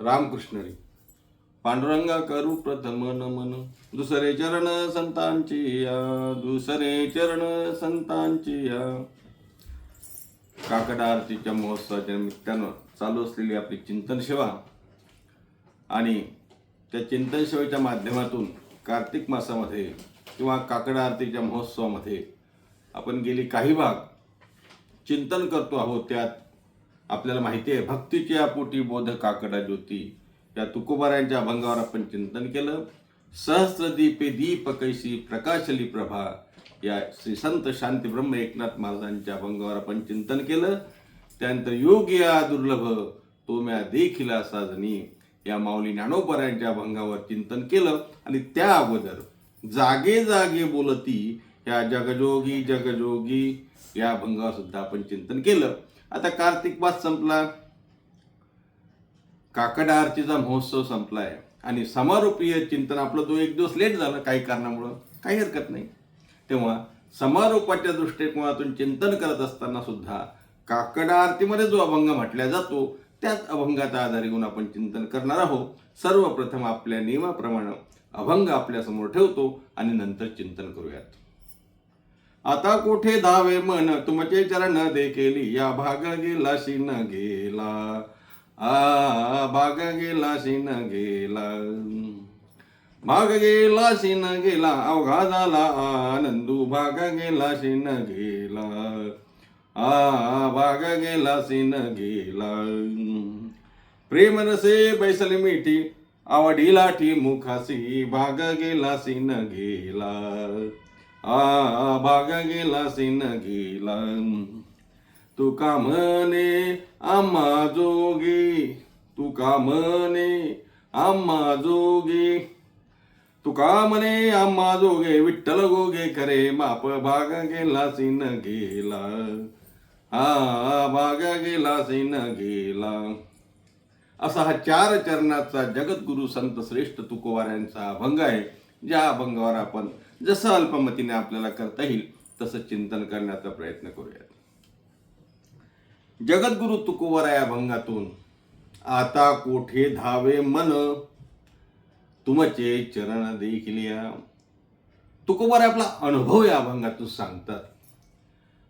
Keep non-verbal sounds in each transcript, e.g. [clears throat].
रामकृष्णरी पांडुरंगा करू प्रथम नमन. दुसरे चरण संतांची या. दुसरे चरण संतांची या. काकड आरतीच्या महोत्सवाच्या निमित्तानं चालू असलेली आपली चिंतन सेवा आणि त्या चिंतन सेवेच्या माध्यमातून कार्तिक मासामध्ये किंवा काकड आरतीच्या महोत्सवामध्ये आपण गेली काही भाग चिंतन करतो आहोत. त्यात आपल्याला माहिती आहे भक्तीच्या पोटी बोध काकडा ज्योती. या तुकोबारांच्या अभंगावर आपण चिंतन केलं. सहस्रदीपे दीप कैसी प्रकाशली प्रभा. या श्री संत शांती ब्रह्म एकनाथ महाराजांच्या अभंगावर आपण चिंतन केलं. त्यानंतर योग या दुर्लभ तो म्या देखिला साजनी या माऊली ज्ञानोपरांच्या अभंगावर चिंतन केलं. आणि त्या अगोदर जागे जागे बोलती या जगजोगी जगजोगी. या अभंगावर सुद्धा आपण चिंतन केलं. आता कार्तिक मास संपला. काकड आरतीचा महोत्सव संपलाय. आणि समारोपीय चिंतन आपलं तो एक दिवस लेट झालं काही कारणामुळं. काही हरकत नाही. तेव्हा समारोपाच्या दृष्टिकोनातून चिंतन करत असताना सुद्धा काकड आरतीमध्ये जो अभंग म्हटला जातो त्याच अभंगाचा आधार घेऊन आपण चिंतन करणार आहोत. सर्वप्रथम आपल्या नियमाप्रमाणे अभंग आपल्यासमोर ठेवतो आणि नंतर चिंतन करूयात. आता कुठे धावे मन? तुमचे चरण देखील या भाग गेला शिन गेला. आ भाग गेला शिन गेला. भाग गेला शिन गेला अवघा झाला आनंदू. भाग गेला शिन गेला. आ भाग गेला शिन गेला. प्रेम रसे बैसली मिठी आवडीला ठी मुखासी भाग गेला शिन गेला. आ भाग गेला सिन गेला. तुका म्हणे आम्हा जोगी? तुका म्हणे आम्हा जोगी? तुका म्हणे आम्हा जोगे? विठ्ठल गोगे खरे माप भाग गेला सिन गेला. हा भाग गेला सिन गेला. असा हा चार चरणाचा जगद्गुरु संत श्रेष्ठ तुकोवाऱ्यांचा अभंग आहे. ज्या अभंगावर आपण जसं अल्पमतीने आपल्याला करता येईल तसं चिंतन करण्याचा प्रयत्न करूयात. जगद्गुरु तुकोवरा या अभंगातून आता कोठे धावे मन? तुमचे चरण देखील या. आपला अनुभव या अभंगातून सांगतात.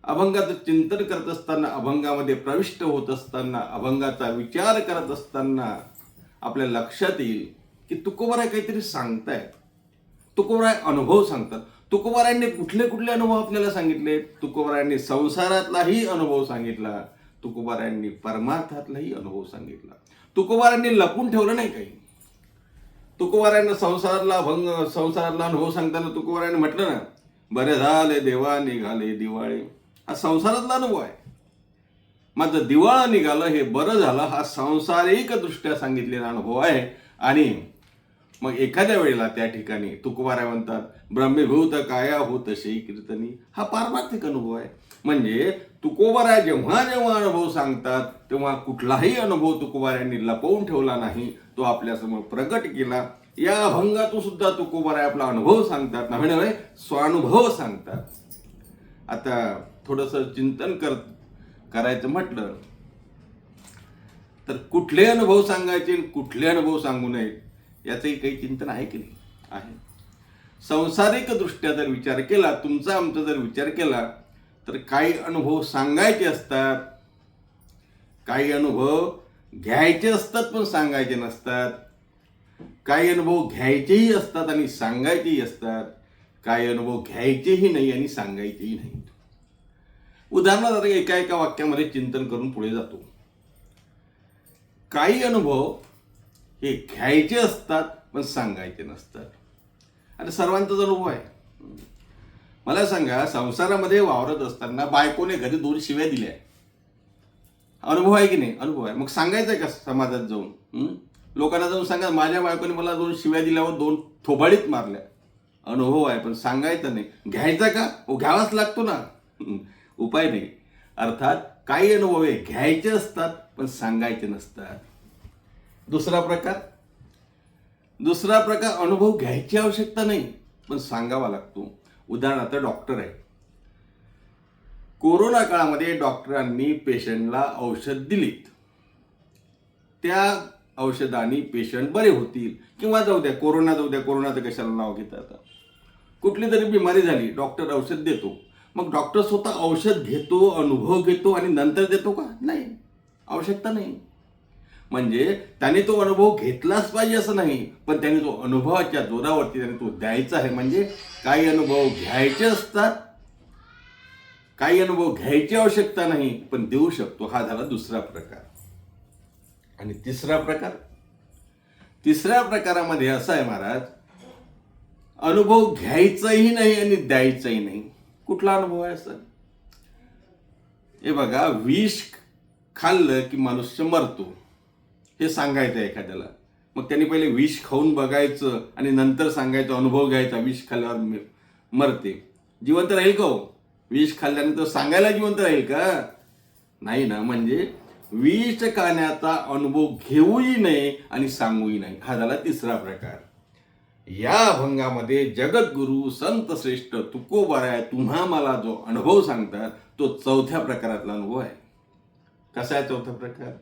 अभंगाचं चिंतन करत असताना अभंगामध्ये प्रविष्ट होत असताना अभंगाचा विचार करत असताना आपल्या लक्षात येईल की तुकोबाराय काहीतरी सांगतायत. तुकोबराय अनुभव सांगतात. तुकोबारायांनी कुठले कुठले अनुभव आपल्याला सांगितले? तुकोबारायांनी संसारातलाही अनुभव सांगितला. तुकोबारायांनी परमार्थातलाही अनुभव सांगितला. तुकोबारांनी लपून ठेवलं नाही काही. तुकोबारायांना संसारातला भंग संसारातला अनुभव सांगताना तुकोबारायांनी म्हटलं ना बरे झाले देवा निघाले दिवाळे. हा संसारातला अनुभव आहे. मात्र दिवाळा निघालं हे बरं झालं हा सांसारिक दृष्ट्या सांगितलेला अनुभव आहे. आणि मग एखाद्या वेळेला त्या ठिकाणी तुकवाऱ्या म्हणतात ब्रह्मीभूत काया होत शे कीर्तनी. हा पारमार्थिक अनुभव आहे. म्हणजे तुकोबारा जेव्हा जेव्हा अनुभव सांगतात तेव्हा कुठलाही अनुभव तुकोबाऱ्यांनी लपवून ठेवला नाही तो आपल्यासमोर प्रकट केला. या अभंगातून सुद्धा तुकोबारा आपला अनुभव सांगतात. नव्हे नव्हे स्वानुभव सांगतात. आता थोडंसं चिंतन कर करायचं म्हटलं तर कुठले अनुभव सांगायचे आणि कुठले अनुभव सांगू नयेत? याचंही काही चिंतन आहे की नाही? आहे. संसारिक दृष्ट्या जर विचार केला तुमचा आमचा जर विचार केला तर काही अनुभव सांगायचे असतात. काही अनुभव घ्यायचे असतात पण सांगायचे नसतात. काही अनुभव घ्यायचेही असतात आणि सांगायचेही असतात. काही अनुभव घ्यायचेही नाही आणि सांगायचेही नाही. उदाहरणार्थ एका एका वाक्यामध्ये चिंतन करून पुढे जातो. काही अनुभव हे घ्यायचे असतात पण सांगायचे नसतात. आणि सर्वांचाच अनुभव आहे मला सांगा संसारामध्ये वावरत असताना बायकोने घरी दोन शिव्या दिल्या. अनुभव आहे की नाही? अनुभव आहे. मग सांगायचं आहे का समाजात जाऊन? लोकांना जाऊन सांगा माझ्या बायकोने मला दोन शिव्या दिल्यावर दोन थोबाडीत मारल्या. अनुभव आहे पण सांगायचं नाही. घ्यायचा का? हो, घ्यावाच लागतो ना. उपाय नाही. अर्थात काही अनुभव हे घ्यायचे असतात पण सांगायचे नसतात. दुसरा प्रकार? दुसरा प्रकार अनुभव घ्यायची आवश्यकता नाही पण सांगावा लागतो. उदाहरणार्थ डॉक्टर आहे. कोरोना काळामध्ये डॉक्टरांनी पेशंटला औषध दिलीत. त्या औषधांनी पेशंट बरे होतील. किंवा जाऊ द्या कोरोना जाऊ द्या कोरोनाचं कशाला नाव घेतात आता कुठली तरी बिमारी झाली डॉक्टर औषध देतो. मग डॉक्टर स्वतः औषध घेतो अनुभव घेतो आणि नंतर देतो का? नाही. आवश्यकता नाही. म्हणजे त्याने तो अनुभव घेतलाच पाहिजे असं नाही पण त्याने तो अनुभवाच्या जोरावरती त्याने तो द्यायचा आहे. म्हणजे काही अनुभव घ्यायचे असतात काही अनुभव घ्यायची आवश्यकता नाही पण देऊ शकतो. हा झाला दुसरा प्रकार. आणि तिसरा प्रकार? तिसऱ्या प्रकारामध्ये असा आहे महाराज अनुभव घ्यायचाही नाही आणि द्यायचाही नाही. कुठला अनुभव आहे सर हे बघा विष खाल्लं की मनुष्य मरतो. हे सांगायचं आहे एखाद्याला. मग त्यांनी पहिले विष खाऊन बघायचं आणि नंतर सांगायचं अनुभव घ्यायचा विष खाल्ल्यावर मरते. जिवंत राहील का हो? विष खाल्ल्यानंतर सांगायला जिवंत राहील का? नाही ना म्हणजे विष खाण्याचा अनुभव घेऊही नये आणि सांगूही नाही हा झाला तिसरा प्रकार. या अभंगामध्ये जगद्गुरु संत श्रेष्ठ तुकोबाराय तुम्हा मला जो अनुभव सांगतात तो चौथ्या प्रकारातला अनुभव आहे. कसा आहे चौथा प्रकार?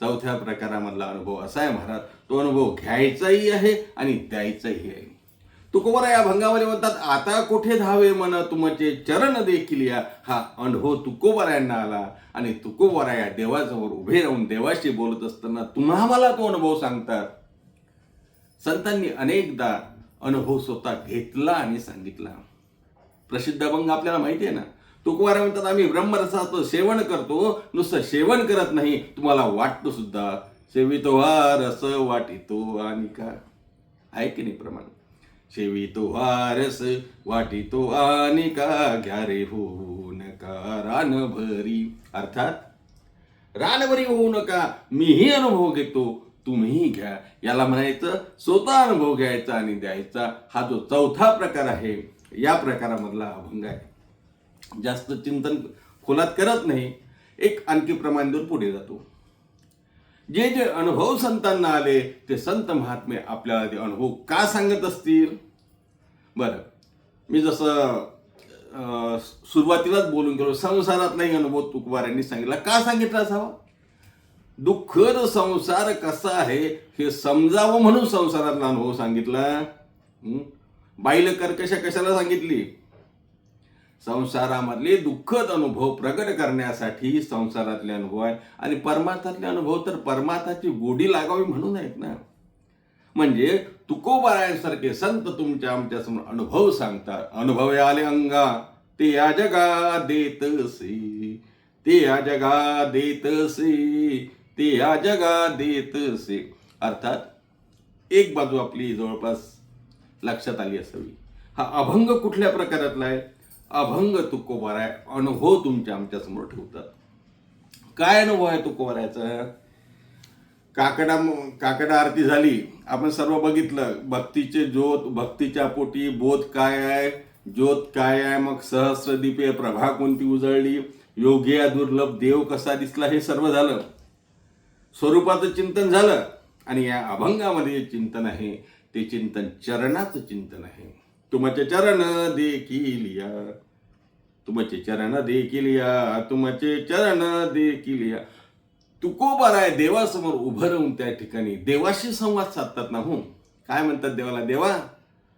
चौथ्या प्रकारामधला अनुभव असा आहे महाराज. तो अनुभव घ्यायचाही आहे आणि द्यायचाही आहे. तुकोबारा या भंगामध्ये म्हणतात आता कुठे धावे मन तुमचे चरण देखील या. हा अनुभव तुकोबारायांना आला आणि तुकोबारा या देवाजवळ उभे राहून देवाशी बोलत असताना तुम्हा मला तो अनुभव सांगतात. संतांनी अनेकदा अनुभव स्वतः घेतला आणि सांगितला. प्रसिद्ध अभंग आपल्याला माहिती आहे ना? तुकवारा म्हणतात आम्ही ब्रह्मरसाचं सेवन करतो नुसतं सेवन करत नाही तुम्हाला वाटतो सुद्धा. सेवितो हा रस वाटितो आणि का? आहे की नाही प्रमाण? सेवितो हा रस वाटितो आणि का? घ्या रे होऊ नका रानभरी. अर्थात रानभरी होऊ नका मीही अनुभव घेतो तुम्हीही घ्या. याला म्हणायचं स्वतः अनुभव घ्यायचा आणि द्यायचा. हा जो चौथा प्रकार आहे या प्रकारामधला अभंग आहे. जास्त चिंतन खोलात करत नाही एक आणखी प्रमाण देऊन पुढे जातो. जे जे अनुभव संतांना आले ते संत महात्मे आपल्याला ते अनुभव का सांगत असतील? बरं. मी जसं सुरुवातीलाच बोलून गेलो संसारात नाही अनुभव तुकवाऱ्यांनी सांगितला. का सांगितला असावा? दुःखद संसार कसा आहे हे समजावं म्हणून संसारातला अनुभव सांगितला. बाईल कर कशा कशाला सांगितली? संसारामधले दुःखद अनुभव प्रगट करण्यासाठी संसारातले अनुभव आहे. आणि परमार्थातले अनुभव तर परमार्थाची गोडी लागावी म्हणून आहेत ना. म्हणजे तुकोबारायांसारखे संत तुमच्या आमच्यासमोर अनुभव सांगतात. अनुभव आले अंगा ते या जगा देतसे ते या जगा देतसे ते या जगा देतसे अर्थात एक बाजू आपली जवळपास लक्षात आली असावी. हा अभंग कुठल्या प्रकारातला आहे? अभंग तुकोबाराय आहे अनुभव हो तुमच्या आमच्यासमोर ठेवतात. काय अनुभव आहे तुकोबारायचा? काकडा काकडा आरती झाली. आपण सर्व बघितलं. भक्तीचे ज्योत भक्तीच्या पोटी बोध काय आहे? ज्योत काय आहे? मग सहस्र दीपे प्रभा कोणती उजळली? योगिया दुर्लभ देव कसा दिसला? हे सर्व झालं. स्वरूपाचं चिंतन झालं. आणि या अभंगामध्ये जे चिंतन आहे ते चिंतन चरणाचं चिंतन आहे. तुमचे चरण देखील या. तुमचे चरण देखी या तुमचे चरण देखील या. तुकोबाराय देवासमोर उभं राहून त्या ठिकाणी देवाशी संवाद साधतात ना हो. काय म्हणतात देवाला? देवा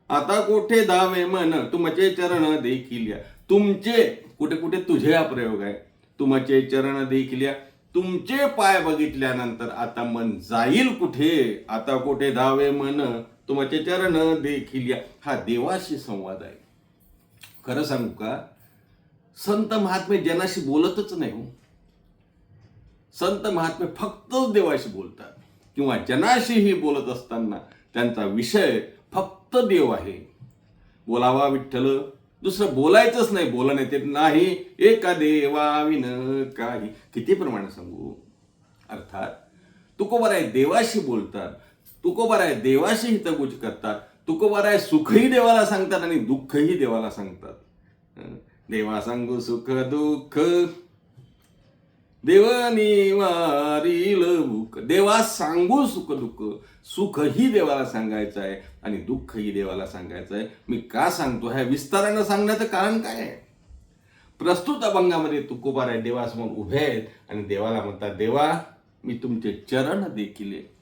आता कोठे धावे मन? तुमचे चरण देखील या. तुमचे कुठे कुठे तुझे हा प्रयोग आहे. तुमचे चरण देखील या. तुमचे पाय बघितल्यानंतर आता मन जाईल कुठे? आता कुठे धावे मन? तुमचे चरण देखील या हा देवाशी संवाद आहे. खरं सांगू का? संत महात्मे जनाशी बोलतच नाही हो. संत महात्मे फक्तच देवाशी बोलतात. किंवा जनाशीही बोलत असताना त्यांचा विषय फक्त देव आहे. बोलावा विठ्ठल दुसरं बोलायचंच नाही बोलणे ते नाही. एका देवाविन काही. किती प्रमाणे सांगू? अर्थात तुकोबाराय देवाशी बोलतात. तुकोबाराय देवाशी हितगुज करतात. तुकोबाराय सुखही देवाला सांगतात आणि दुःखही देवाला सांगतात. देवा सांगू सुख दुःख. देवानी वारील भूक देवा सांगू सुख दुःख. सुखही देवाला सांगायचं आहे आणि दुःखही देवाला सांगायचं आहे. मी का सांगतो? ह्या विस्तारानं सांगण्याचं कारण काय आहे? प्रस्तुत अभंगामध्ये तुकोबार आहे देवासमोर उभे आहेत आणि देवाला म्हणतात देवा मी तुमचे चरण देखील आहे.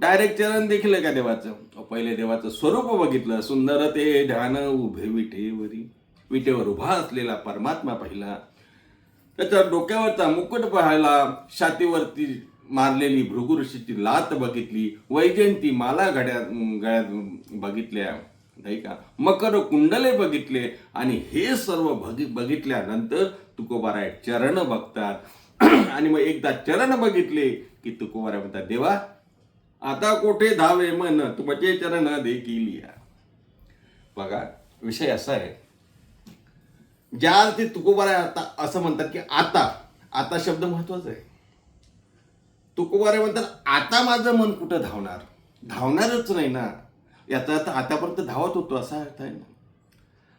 डायरेक्ट चरण देखील का देवाचं. पहिले देवाचं स्वरूप बघितलं सुंदर ते ध्यान उभे विटेवरी. विटेवर उभा असलेला परमात्मा पाहिला. त्याच्या डोक्यावरचा मुकुट पाहायला छातीवरती मारलेली भृगुऋषीची लात बघितली. वैजयंती माला घड्या गळ्यात बघितल्या. नाही का? मकर कुंडले बघितले. आणि हे सर्व बघि बघितल्यानंतर तुकोबाराय चरण बघतात. [clears throat] आणि मग एकदा चरण बघितले की तुकोबाराय म्हणतात देवा आता कोठे धावे मन तुमचे म्हणजे चरण देखील या. बघा विषय असा आहे. ज्या ते तुकोबाराय आता असं म्हणतात की आता आता शब्द महत्त्वाचा आहे. तुकोबाराय म्हणतात आता माझं मन कुठं धावणार? धावणारच नाही ना. याचा अर्थ आतापर्यंत धावत होतो असा अर्थ आहे ना.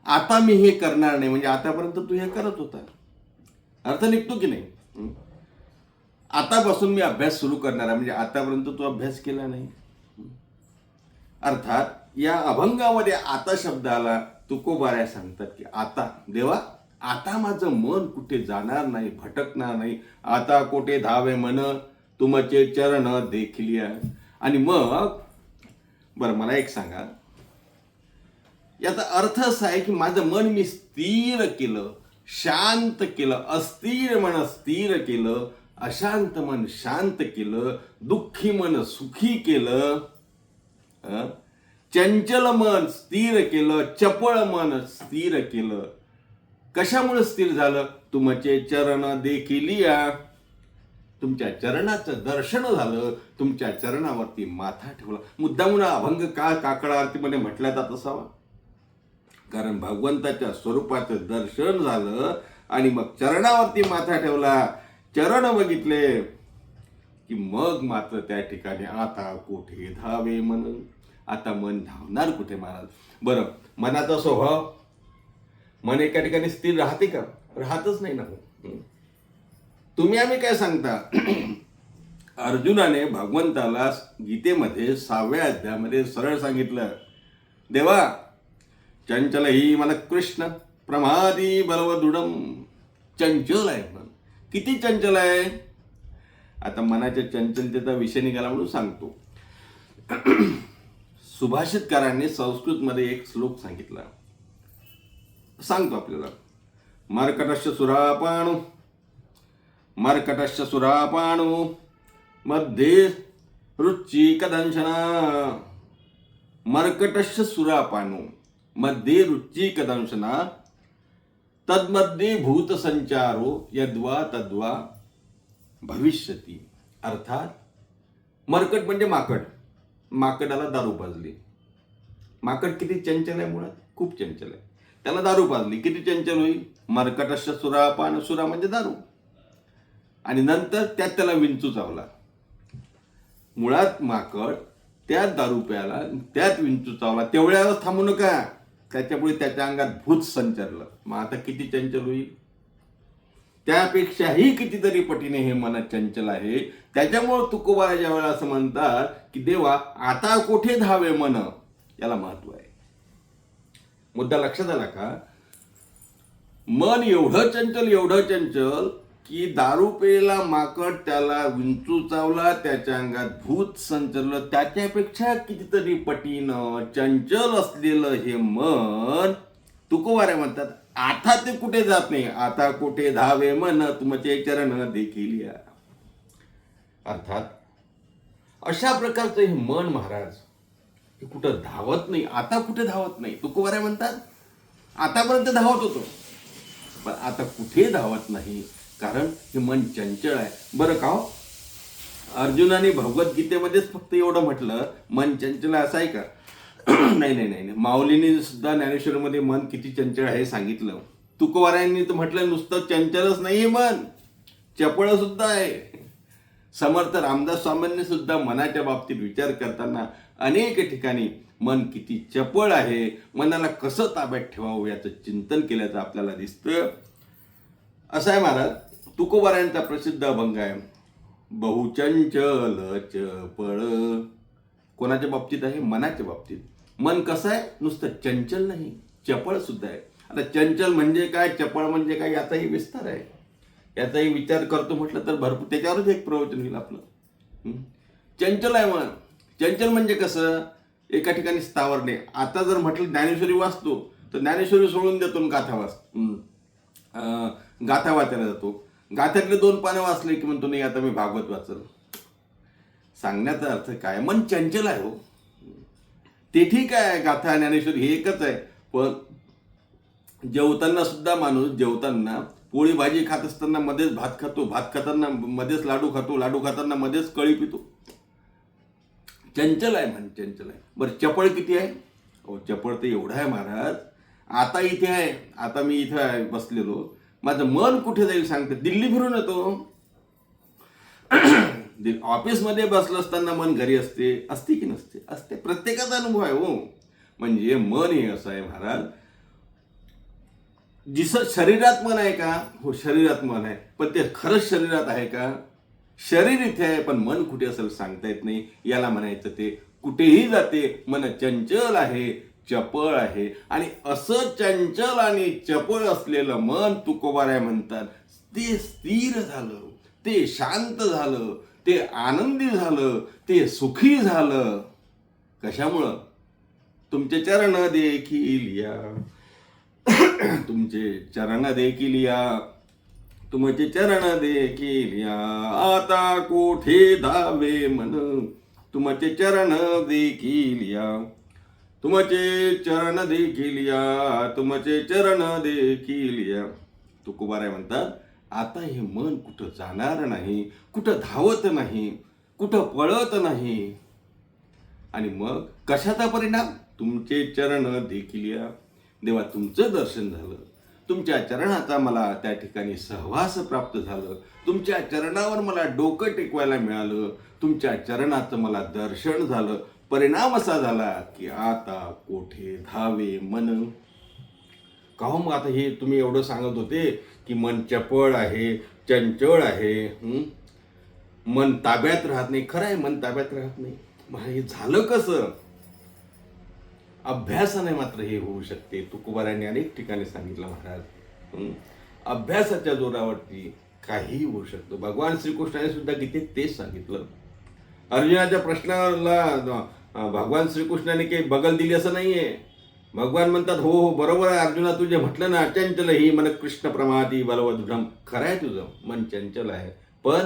आता मी हे करणार नाही म्हणजे आतापर्यंत तू हे करत होता. अर्थ निघतो की नाही? आतापासून मी अभ्यास सुरू करणार आहे. म्हणजे आतापर्यंत तू अभ्यास केला नाही. अर्थात या अभंगामध्ये आता शब्द आला तुकोबाऱ्या सांगतात की आता देवा आता माझं मन कुठे जाणार नाही भटकणार नाही. आता कोठे धावे मन तुमचे चरण देखील आणि मग बरं मला एक सांगा. याचा अर्थ असा आहे की माझं मन मी स्थिर केलं शांत केलं अस्थिर मन स्थिर केलं अशांत मन शांत केलं दुःखी मन सुखी केलं चंचल मन स्थिर केलं चपळ मन स्थिर केलं. कशामुळे स्थिर झालं? तुमचे चरण देखील या. तुमच्या चरणाचं दर्शन झालं तुमच्या चरणावरती माथा ठेवला. मुद्दामून अभंग का काकडा आरतीमध्ये म्हटल्या जात असावा? कारण भगवंताच्या स्वरूपाचं दर्शन झालं आणि मग चरणावरती माथा ठेवला. चरण बघितले की मग मात्र त्या ठिकाणी आता कुठे धावे मन. आता मन धावणार कुठे महाराज? बरं मनाचा स्वभाव? मन एका ठिकाणी स्थिर राहते का? राहतच नाही ना. तुम्ही आम्ही काय सांगता? [clears throat] अर्जुनाने भगवंताला गीतेमध्ये सहाव्या अध्यायामध्ये सरळ सांगितलं देवा चंचल ही मला कृष्ण प्रमादी बलवदृढम चंचल आहे किती चंचल आहे? आता मनाच्या चंचलतेचा विषय निघाला म्हणून सांगतो. सुभाषितकारांनी संस्कृतमध्ये एक श्लोक सांगितला. सांगतो आपल्याला. मर्कटस्य सुरापाणू मर्कटस्य सुरापाणू मध्ये रुची कदंशना सुरापाणू मध्ये रुची तद्मध्ये भूत संचारो यद्वा तद्वा भविष्यती. अर्थात मरकट म्हणजे माकड. माकडाला दारू पाजली. माकड किती चंचल आहे मुळात? खूप चंचल आहे. त्याला दारू पाजली. किती चंचल होईल? मरकटश सुरा पान सुरा म्हणजे दारू. आणि नंतर त्यात त्याला विंचू चावला. मुळात माकड त्यात दारू प्याला त्यात विंचू चावला. तेवढ्यावर थांबू नका. त्याच्यामुळे त्याच्या अंगात भूत संचरलं. मग आता किती चंचल होईल? त्यापेक्षाही कितीतरी पटीने हे मन चंचल आहे. त्याच्यामुळं तुकोबाला ज्या वेळेला असं म्हणतात की देवा आता कुठे धावे मन? याला महत्त्व आहे. मुद्दा लक्षात आला का? मन एवढं चंचल एवढं चंचल की दारू पेला माकड त्याला विंचू चावला त्याच्या अंगात भूत संचरलं. त्याच्यापेक्षा कितीतरी पटीनं चंचल असलेलं हे मन तुकोवाऱ्या म्हणतात आता ते कुठे जात नाही आता कुठे धावे मन तुमचे चरण देखील या. अर्थात अशा प्रकारचं हे मन महाराज हे कुठं धावत नाही आता कुठे धावत नाही. तुकोवाऱ्या म्हणतात आतापर्यंत धावत होतो. पण आता कुठे धावत नाही? कारण हे मन चंचल आहे. बरं का हो? अर्जुनाने भगवद्गीतेमध्येच फक्त एवढं म्हटलं मन चंचल असं आहे का? [clears throat] नाही नाही नाही नाही. माऊलीने सुद्धा ज्ञानेश्वरमध्ये मन किती चंचल आहे हे सांगितलं. तुकवारांनी तर म्हटलं नुसतं चंचलच नाही मन. चपळ सुद्धा आहे. समर्थ रामदास स्वामींनी सुद्धा मनाच्या बाबतीत विचार करताना अनेक ठिकाणी मन किती चपळ आहे मनाला कसं ताब्यात ठेवावं याचं चिंतन केल्याचं आपल्याला दिसतं. असं आहे महाराज. तुकोबारायांचा प्रसिद्ध अभंग आहे. बहुचंचल चपळ कोणाच्या बाबतीत आहे? मनाच्या बाबतीत. मन कसं आहे? नुसतं चंचल नाही. चपळ सुद्धा आहे. आता चंचल म्हणजे काय? चपळ म्हणजे काय? याचाही विस्तार आहे. याचाही विचार करतो म्हटलं तर भरपूर त्याच्यावरच एक प्रवचन होईल आपलं. चंचल आहे मन चंचल म्हणजे कसं? एका ठिकाणी स्थावरणे. आता जर म्हटलं ज्ञानेश्वरी वाचतो तर ज्ञानेश्वरी सोडून देतो आणि गाथा वाच गाथा वाचायला जातो. गाथ्यातले दोन पानं वाचले की म्हणतो नाही आता मी भागवत वाचल. सांगण्याचा अर्थ काय? मन चंचल आहे हो. ते ठीक आहे गाथा ज्ञानेश्वर हे एकच आहे. पण जेवताना सुद्धा माणूस जेवताना पोळी भाजी खात असताना मध्येच भात खातो भात खाताना मध्येच लाडू खातो लाडू खाताना मध्येच कळी पितो. चंचल आहे म्हण चंचल आहे. बरं चपळ किती आहे? हो चपळ तर एवढा आहे महाराज. आता इथे आहे. आता मी इथे बसलेलो. माझं मन कुठे जाईल सांगते. दिल्ली फिरून येतो. ऑफिसमध्ये बसलं असताना मन घरी असते. असते की नसते? असते. प्रत्येकाचा अनुभव आहे हो. म्हणजे मन हे असं आहे महाराज. जिस शरीरात मन आहे का? हो शरीरात मन आहे. पण ते खरंच शरीरात आहे का? शरीर इथे आहे पण मन कुठे असेल सांगता येत नाही. याला म्हणायचं ते कुठेही जाते मन चंचल आहे. चपळ आहे. आणि असं चंचल आणि चपळ असलेलं मन तुकोबाराय म्हणतात. ते स्थिर झालं. ते शांत झालं. ते आनंदी झालं. ते सुखी झालं. कशामुळं? तुमचे चरण देखील या. [clears throat] तुमचे चरण देखील या. तुमचे चरण देखील या. आता कोठे धावे मन? तुमचे चरण देखील या. तुमचे चरण देखील या तुमचे चरण देखील या तुकोबाराय म्हणतात आता हे मन कुठं जाणार नाही कुठं धावत नाही कुठं पळत नाही. आणि मग कशाचा परिणाम? तुमचे चरण देखील या देवा तुमचं दर्शन झालं. तुमच्या चरणाचा मला त्या ठिकाणी सहवास प्राप्त झालं. तुमच्या चरणावर मला डोकं टेकवायला मिळालं. तुमच्या चरणाचं मला दर्शन झालं. परिणाम असा झाला की आता कोठे धावे मन? काहो मग आता हे तुम्ही एवढं सांगत होते की मन चपळ आहे चंचळ आहे मन ताब्यात राहत नाही. खरं आहे मन ताब्यात राहत नाही. मग हे झालं कसं? अभ्यासाने मात्र हे होऊ शकते. तुकोबारांनी अनेक ठिकाणी सांगितलं महाराज. अभ्यासाच्या जोरावरती काहीही होऊ शकतं. भगवान श्रीकृष्णाने सुद्धा किती तेच सांगितलं. अर्जुनाच्या प्रश्नाला भगवान श्रीकृष्णाने काही बगल दिली असं नाहीये. भगवान म्हणतात हो हो बरोबर आहे अर्जुना तुझे म्हटलं ना अचंचल ही मन कृष्ण प्रमादी बलवदृढम खरं आहे तुझं मन चंचल आहे. पण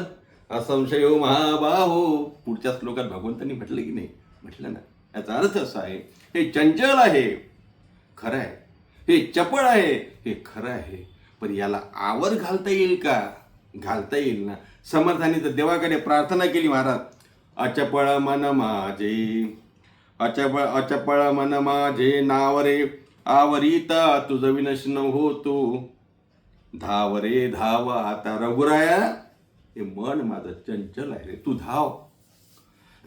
असंशय महाबाहो. पुढच्या श्लोकात भगवंतांनी म्हटलं की नाही? म्हटलं ना. याचा अर्थ असा आहे हे चंचल आहे. खरं आहे. हे चपळ आहे. हे खरं आहे. पण याला आवर घालता येईल का? घालता येईल ना. समर्थाने तर देवाकडे प्रार्थना केली महाराज. अचपळ मन माझे. अचपळ अचपळ मन माझे नावरे आवरिता तुझ विनशन होतो. धाव रे धाव आता रघुराया हे मन माझं चंचल आहे रे तू धाव.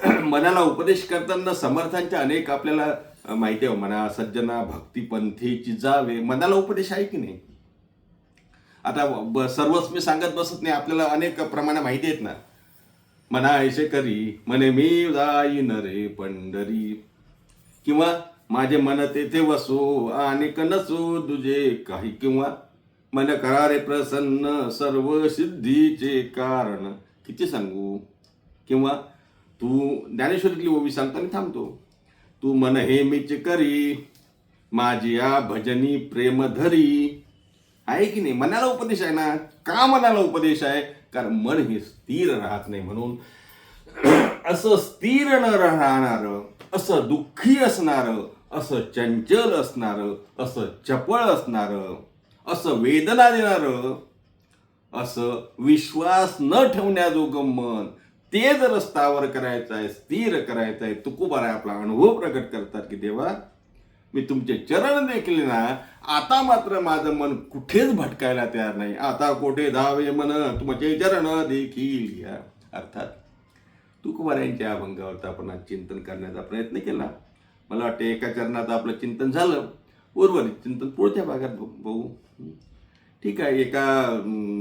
[clears throat] मनाला उपदेश करताना समर्थांच्या अनेक आपल्याला माहिती आहे म्हणा सज्जना भक्तिपंथीची जावे मनाला उपदेश आहे की नाही? आता सर्वच मी सांगत बसत नाही आपल्याला अनेक प्रमाणे माहिती आहेत ना. मना ऐसे करी म्हणे मी जाईन रे पंढरी. किंवा माझे मन तेथे वसो आणि नसो तुझे काही. किंवा मन करा रे प्रसन्न सर्व सिद्धीचे कारण. किती सांगू? किंवा तू ज्ञानेश्वरीतली ओवी सांगताना थांबतो. तू मन हे मीच करी. माझी या भजनी प्रेम धरी. आहे की नाही? मनाला उपदेश आहे ना? का मनाला उपदेश आहे? कारण मन हे स्थिर राहत नाही म्हणून. असं स्थिर न राहणार असं दुःखी असणार असं चंचल असणार असं चपळ असणार असं वेदना देणार असं विश्वास न ठेवण्याजोगं मन ते जर स्थावर करायचं आहे स्थिर करायचं आहे तुकोबारा आपला अनुभव प्रकट करतात की देवा मी तुमचे चरण देखील ना आता मात्र माझं मन कुठेच भटकायला तयार नाही. आता कोठे धावे मन तुमचे चरण देखील या अर्थात तुकोबाऱ्यांच्या अभंगावरती आपण आज चिंतन करण्याचा प्रयत्न केला. मला वाटतं एका चरणाचं आपलं चिंतन झालं. उर्वरित चिंतन पुढच्या भागात ब- बघू. ठीक आहे एका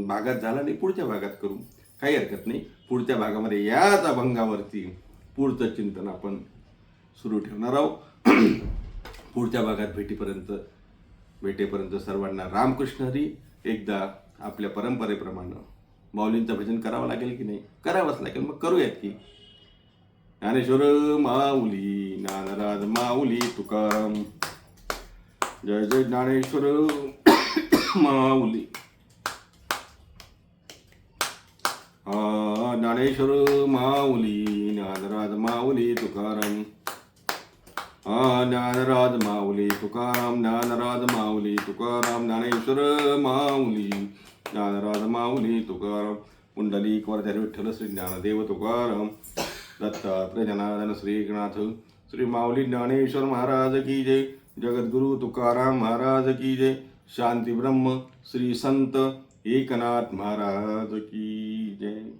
भागात झाला नाही पुढच्या भागात करू. काही हरकत नाही. पुढच्या भागामध्ये याच अभंगावरती पुढचं चिंतन आपण सुरू ठेवणार आहोत. पुढच्या भागात भेटीपर्यंत भेटेपर्यंत सर्वांना रामकृष्ण हरी. एकदा आपल्या परंपरेप्रमाणे माऊलींचं भजन करावं लागेल की नाही? करावंच लागेल. मग करूयात की. ज्ञानेश्वर माऊली ज्ञानराज माऊली तुकाराम. जय जय ज्ञानेश्वर [coughs] माऊली. हा ज्ञानेश्वर माऊली ज्ञानराज माऊली तुकाराम. हा ज्ञानराज माऊली तुकाराम ज्ञानराज माऊली तुकाराम ज्ञानेश्वर माऊली ज्ञानराज माऊली तुकाराम पुंडलिक वरधर विठ्ठल श्री ज्ञानदेव तुकाराम दत्तात्रय जनार्दन श्रीकनाथ श्री माऊली ज्ञानेश्वर महाराज की जय जगद्गुरु तुकाराम महाराज की जय शांती ब्रह्म श्री संत एकनाथ महाराज की जय.